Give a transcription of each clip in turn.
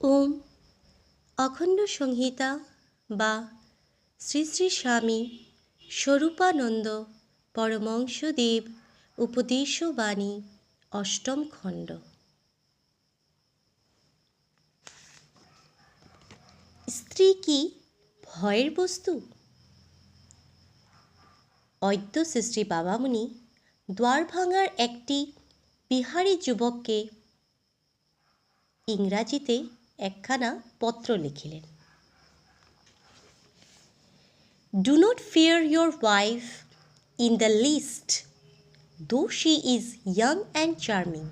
ওম। অখণ্ড সংহিতা বা শ্রী শ্রী স্বামী স্বরূপানন্দ পরমংসদেব উপদেশবাণী অষ্টম খণ্ড। স্ত্রী কি ভয়ের বস্তু? অদ্য সৃষ্টি বাবামুনি দ্বার ভাঙার একটি বিহারী যুবককে ইংরাজিতে একখানা পত্র লিখিলেন do not fear your wife in the list though she is young and charming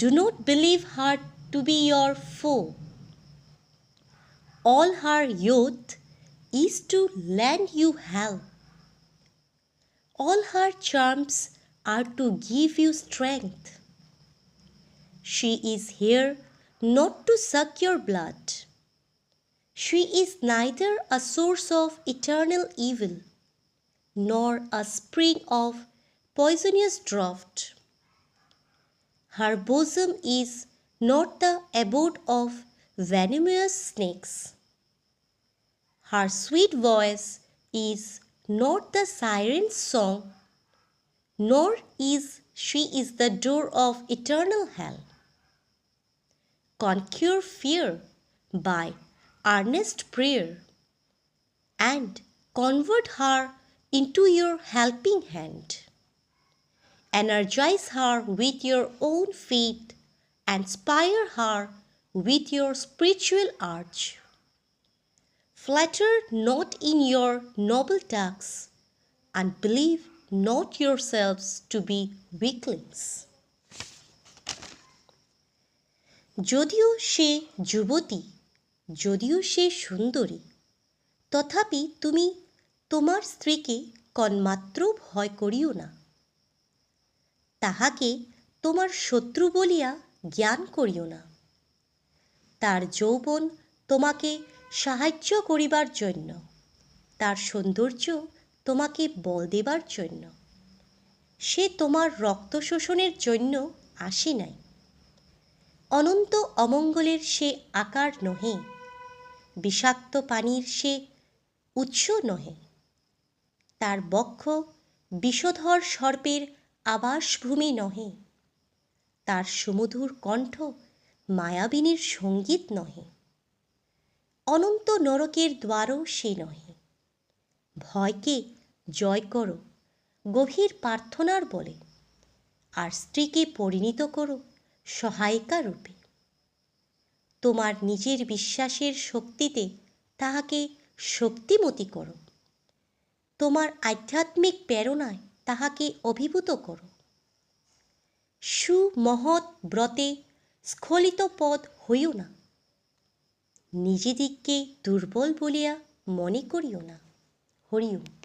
do not believe her to be your foe all her youth is to lend you help. All her charms are to give you strength. She is here not to suck your blood. She is neither a source of eternal evil nor a spring of poisonous draught. Her bosom is not the abode of venomous snakes. Her sweet voice is not the siren's song, nor is she is the door of eternal hell. Conquer fear by earnest prayer, and convert her into your helping hand. Energize her with your own faith, inspire her with your spiritual arch. Flatter not in your noble tasks, and believe not yourselves to be weaklings. যদিও সে যুবতী, যদিও সে সুন্দরী, তথাপি তুমি তোমার স্ত্রীকে কন্মাত্র ভয় করিও না। তাহাকে তোমার শত্রু বলিয়া জ্ঞান করিও না। তার যৌবন তোমাকে সাহায্য করিবার জন্য, তার সৌন্দর্য তোমাকে বল দেবার জন্য। সে তোমার রক্ত শোষণের জন্য আসে নাই। অনন্ত অমঙ্গলের সে আকার নহে, বিষাক্ত পানির সে উৎস নহে। তার বক্ষ বিষধর সর্পের আবাসভূমি নহে। তার সুমধুর কণ্ঠ মায়াবিনীর সংগীত নহে। অনন্ত নরকের দ্বারও সে নহে। ভয়কে জয় করো, গভীর প্রার্থনার বলে, আর স্ত্রীকে পরিণত করো। সহায়িকা রূপে। তোমার নিজের বিশ্বাসের শক্তিতে তাহাকে শক্তিমতী করো। তোমার আধ্যাত্মিক প্রেরণায় তাহাকে অভিভূত করো। সুমহৎ ব্রতে স্খলিত পদ হইও না। নিজেদিগকে দুর্বল বলিয়া মনে করিও না। হরিওম।